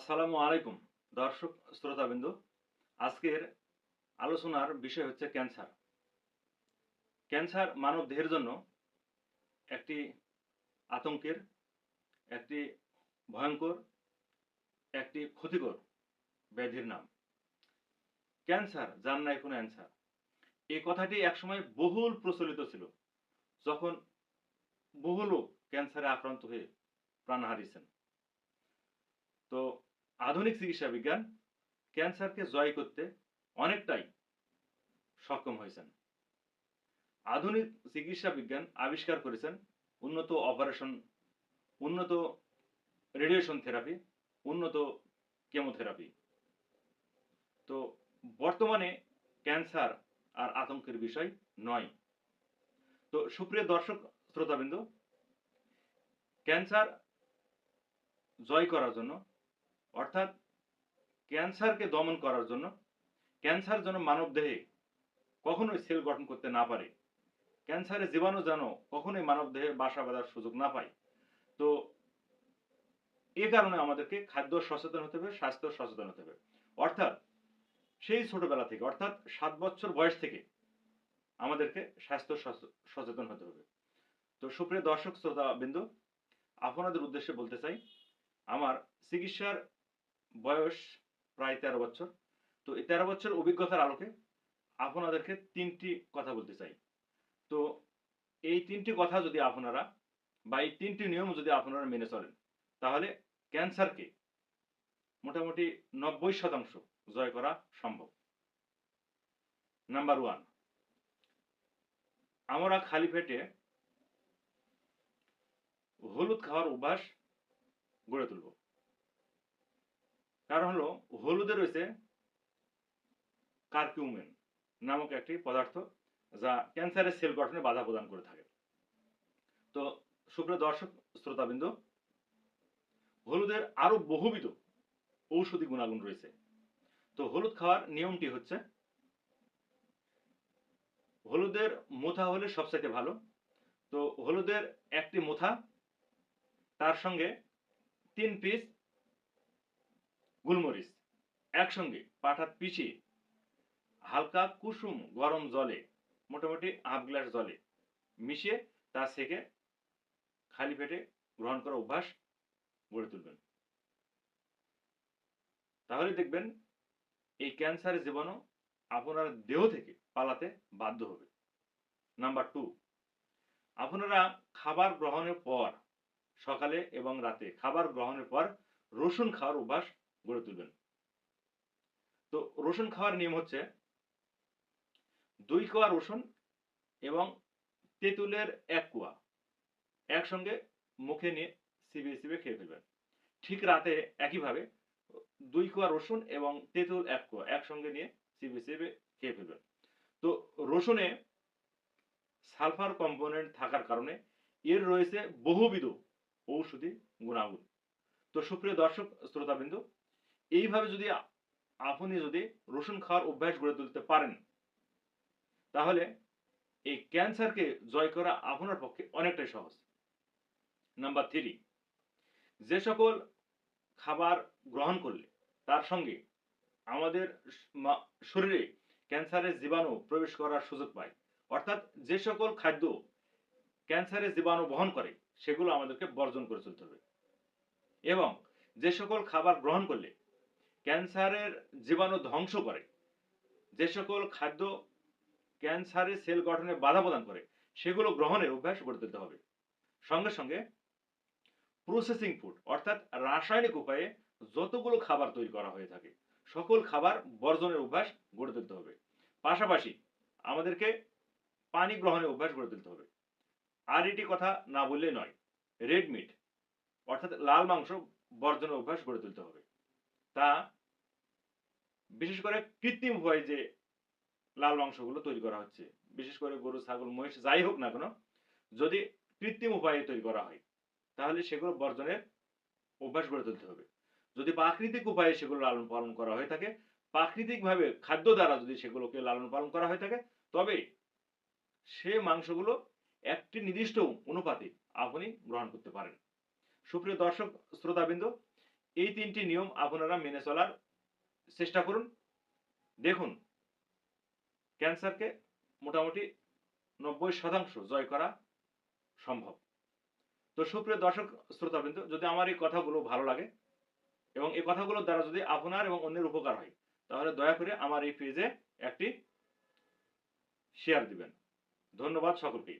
আসসালামু আলাইকুম, দর্শক শ্রোতাবিন্দু। আজকের আলোচনার বিষয় হচ্ছে ক্যান্সার। ক্যান্সার মানব দেহের জন্য একটি আতঙ্কের, একটি ভয়ঙ্কর, একটি ক্ষতিকর ব্যাধির নাম। ক্যান্সার, যার নাই কোনো অ্যান্সার। এই কথাটি একসময় বহুল প্রচলিত ছিল, যখন বহু লোক ক্যান্সারে আক্রান্ত হয়ে প্রাণ হারিয়েছেন। তো আধুনিক চিকিৎসা বিজ্ঞান ক্যান্সারকে জয় করতে অনেকটাই সক্ষম হয়েছেন। আধুনিক চিকিৎসা বিজ্ঞান আবিষ্কার করেছেন উন্নত অপারেশন উন্নত রেডিয়েশন থেরাপি উন্নত কেমোথেরাপি তো বর্তমানে ক্যান্সার আর আতঙ্কের বিষয় নয়। তো সুপ্রিয় দর্শক, শ্রোতাবিন্দু, ক্যান্সার জয় করার জন্য অর্থাৎ ক্যান্সারকে দমন করার জন্য, ক্যান্সার যেন মানব দেহে কখনোই সেল গঠন করতে না পারে, ক্যান্সারের জীবাণু যেন কখনোই মানব দেহে বাসা বাঁধার সুযোগ না পায়। তো এ কারণে আমাদেরকে খাদ্য সচেতন হতে হবে, স্বাস্থ্য সচেতন হতে হবে। অর্থাৎ সেই ছোটবেলা থেকে, অর্থাৎ সাত বছর বয়স থেকে আমাদেরকে স্বাস্থ্য সচেতন হতে হবে। তো সুপ্রিয় দর্শক শ্রোতা বিন্দু আপনাদের উদ্দেশ্যে বলতে চাই, আমার চিকিৎসার বয়স প্রায় তেরো বছর। তো এই তেরো বছর অভিজ্ঞতার আলোকে আপনাদেরকে তিনটি কথা বলতে চাই। তো এই তিনটি কথা যদি আপনারা বা এই তিনটি নিয়ম যদি আপনারা মেনে চলেন, তাহলে ক্যান্সারকে মোটামুটি নব্বই শতাংশ জয় করা সম্ভব। নাম্বার ওয়ান, আমরা খালি পেটে হলুদ খাওয়ার অভ্যাস গড়ে তুলব। কারণ হলো হলুদে রয়েছে কার্কিউমেন নামক একটি পদার্থ যা ক্যান্সারের সেল গঠনে বাধা প্রদান করে থাকে। তো সুপ্রিয় দর্শক, শ্রোতাবিন্দু, হলুদের আরও বহুবিধ ঔষধি গুণাগুণ রয়েছে। তো হলুদ খাওয়ার নিয়মটি হচ্ছে, হলুদের মোথা হলে সবচাইতে ভালো। তো হলুদের একটি মোথা, তার সঙ্গে তিন পিস গুলমরিচ একসঙ্গে পাঠাত পিছিয়ে হালকা কুসুম গরম জলে, মোটামুটি হাফ গ্লাস জলে মিশিয়ে তা সেকে খালি পেটে গ্রহণ করা অভ্যাস গড়ে তুলবেন। তাহলে দেখবেন এই ক্যান্সারের জীবাণু আপনার দেহ থেকে পালাতে বাধ্য হবে। নাম্বার টু, আপনারা খাবার গ্রহণের পর সকালে এবং রাতে খাবার গ্রহণের পর রসুন খাওয়ার অভ্যাস গড়ে তুলবেন। তো রসুন খাওয়ার নিয়ম হচ্ছে দুই কোয়া রসুন এবং তেঁতুলের এক কোয়া একসঙ্গে মুখে নিয়ে চিবিয়ে চিবিয়ে খেয়ে ফেলবেন। ঠিক রাতে একইভাবে দুই কোয়া রসুন এবং তেঁতুল এক কোয়া একসঙ্গে নিয়ে চিবিয়ে চিবিয়ে খেয়ে ফেলবেন। তো রসুনে সালফার কম্পোনেন্ট থাকার কারণে এর রয়েছে বহুবিধ ঔষধি গুণাগুণ। তো সুপ্রিয় দর্শক, শ্রোতাবিন্দু এইভাবে যদি আপনি যদি রসুন খাওয়ার অভ্যাস গড়ে তুলতে পারেন, তাহলে এই ক্যান্সারকে জয় করা আপনার পক্ষে অনেকটাই সহজ। নাম্বার থ্রি, যে সকল খাবার গ্রহণ করলে তার সঙ্গে আমাদের শরীরে ক্যান্সারের জীবাণু প্রবেশ করার সুযোগ পায়। অর্থাৎ যে সকল খাদ্য ক্যান্সারের জীবাণু বহন করে, সেগুলো আমাদেরকে বর্জন করে চলতে হবে। এবং যে সকল খাবার গ্রহণ করলে ক্যান্সারের জীবাণু ধ্বংস করে। যে সকল খাদ্য ক্যান্সারের সেল গঠনে বাধা প্রদান করে, সেগুলো গ্রহণের অভ্যাস গড়ে তুলতে হবে। সঙ্গে সঙ্গে প্রসেসিং ফুড অর্থাৎ রাসায়নিক উপায়ে যতগুলো খাবার তৈরি করা হয়ে থাকে, সকল খাবার বর্জনের অভ্যাস গড়ে তুলতে হবে। পাশাপাশি আমাদেরকে পানি গ্রহণের অভ্যাস গড়ে তুলতে হবে। আর এটি কথা না বললেই নয় রেড মিট অর্থাৎ লাল মাংস বর্জনের অভ্যাস গড়ে তুলতে হবে। তা বিশেষ করে কৃত্রিম উপায়ে যে লাল মাংসগুলো তৈরি করা হচ্ছে, বিশেষ করে গরু, ছাগল, মহিষ, যাই হোক না কেন, যদি কৃত্রিম উপায়ে তৈরি করা হয়, তাহলে সেগুলো বর্জনের অভ্যাস গড়ে তুলতে হবে। যদি প্রাকৃতিক উপায়ে সেগুলো লালন পালন করা হয়ে থাকে, প্রাকৃতিকভাবে খাদ্য দ্বারা যদি সেগুলোকে লালন পালন করা হয়ে থাকে, তবে সে মাংসগুলো একটি নির্দিষ্ট অনুপাতে আপনি গ্রহণ করতে পারেন। সুপ্রিয় দর্শক, শ্রোতাবৃন্দ, এই তিনটি নিয়ম আপনারা মেনে চলার চেষ্টা করুন। দেখুন, ক্যান্সারকে মোটামুটি নব্বই শতাংশ জয় করা সম্ভব। তো সুপ্রিয় দর্শক, শ্রোতাবৃন্দ, যদি আমার এই কথাগুলো ভালো লাগে এবং এই কথাগুলোর দ্বারা যদি আপনার এবং অন্যের উপকার হয়, তাহলে দয়া করে আমার এই পেজে একটি শেয়ার দিবেন। ধন্যবাদ সকলকে